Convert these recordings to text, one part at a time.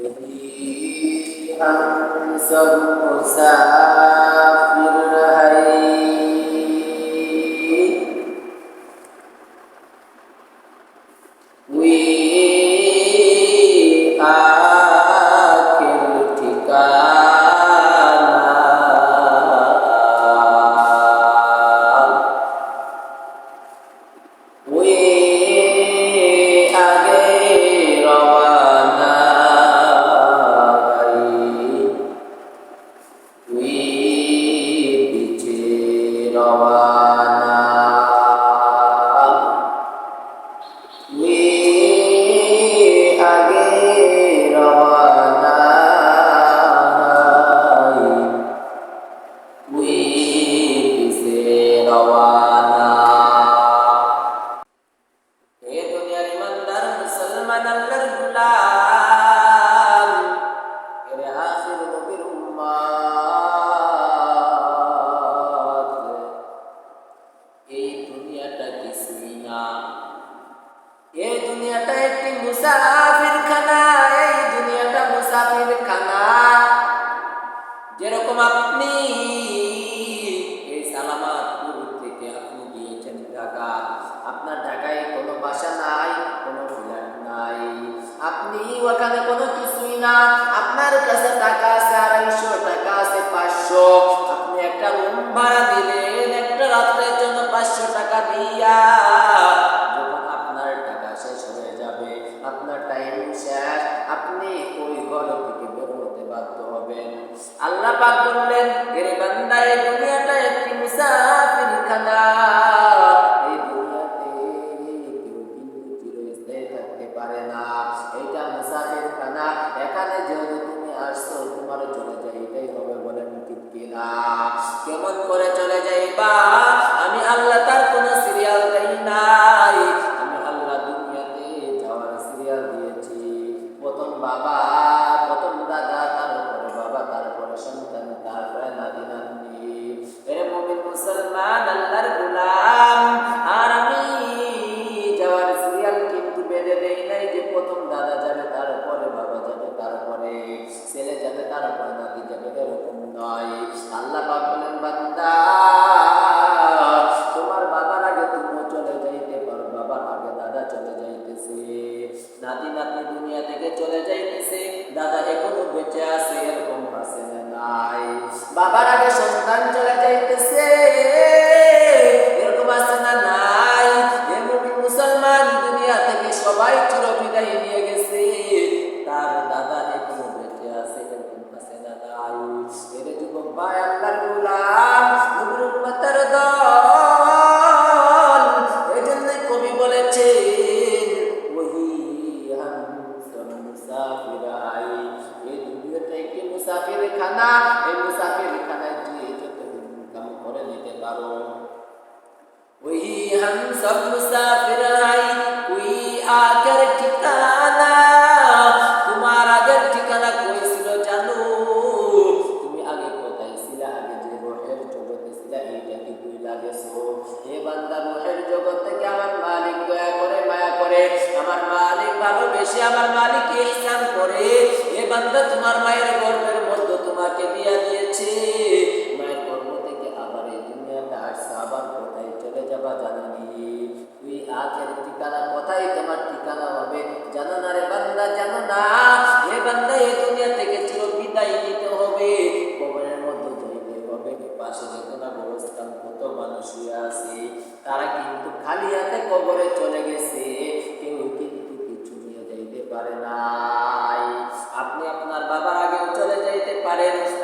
فيها زوجان ভাড়া দিলেন একটা রাত্রের জন্য পাঁচশো টাকা দিয়া। চলে যাইতেছে। নাতি নাতি দুনিয়া থেকে চলে যাইতেছে। দাদা এখনও বেঁচে আছে, এরকম আছে নাই। বাবার আগে সন্তান চলে যাইতেছে, এরকম আছে না নাই। মুসলমান দুনিয়া থেকে সবাই চিরবিদায় নিয়ে মুসাফিরখানা এই মুসাফিরখানায় গিয়ে যত ইনকাম করে নিতে পারো ওই হাম সব মুসাফির হাই ওই আগের ঠিকানা তোমার আগের ঠিকানা কই ছিল জানো তুমি আগে কোথায় ছিল আগে যে রোহের জগতে ছিল এইটা কি তুই লাগেছো হে বান্দা রোহের জগৎ থেকে আমার মালিক দয়া করে মায়া করে আমার মালিক ভালোবেসে আমার মালিক ইহসান করে এ বান্দা তোমার মায়ের paredes.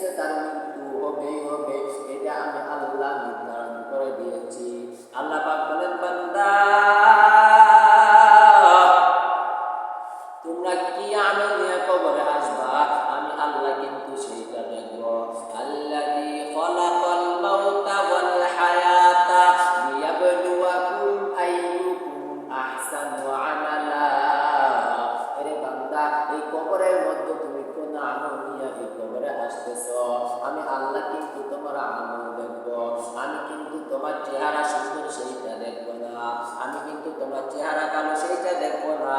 necessário do, do তোমার আমল দেখব আমি কিন্তু তোমার চেহারা সুন্দর সেইটা দেখব না। আমি কিন্তু তোমার চেহারা কালো সেইটা দেখব না।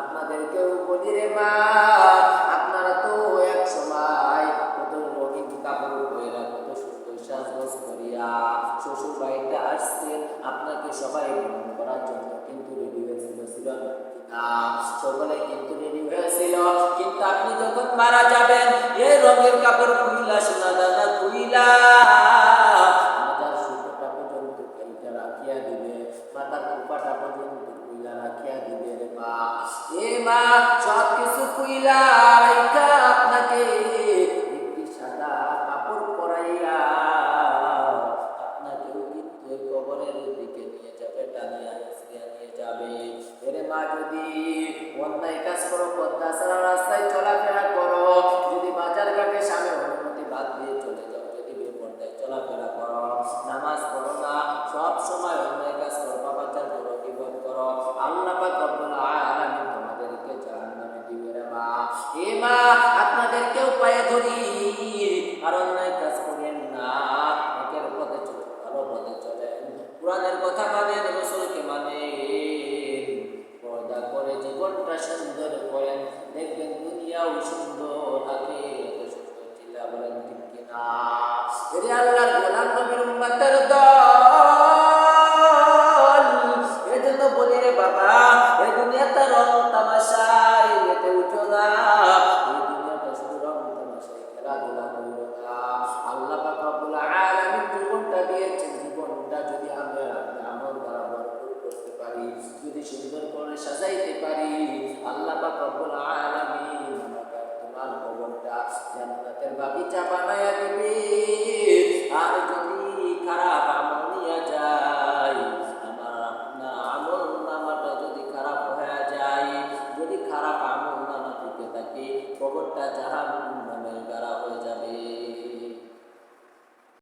আপনাদেরকেও বলি রে মা, আপনারা তো এক সময় কত রঙিন কাপড় পয়রা কত সুন্দর সাজগোজ করিয়া শ্বশুর বাড়িতে আসছেন, আপনাকে সবাই গ্রহণ করার জন্য কিন্তু রেডি হয়েছিল, ছিল সকলে কিন্তু রেডি হয়েছিল, কিন্তু আপনি যখন মারা যাবেন, এ রঙের কাপড় কুইলা সোনা দাদা কুইলা খুইলা পারবেন ঠিক কিনা আল্লাহর গোলাম নবীর উম্মতের দল।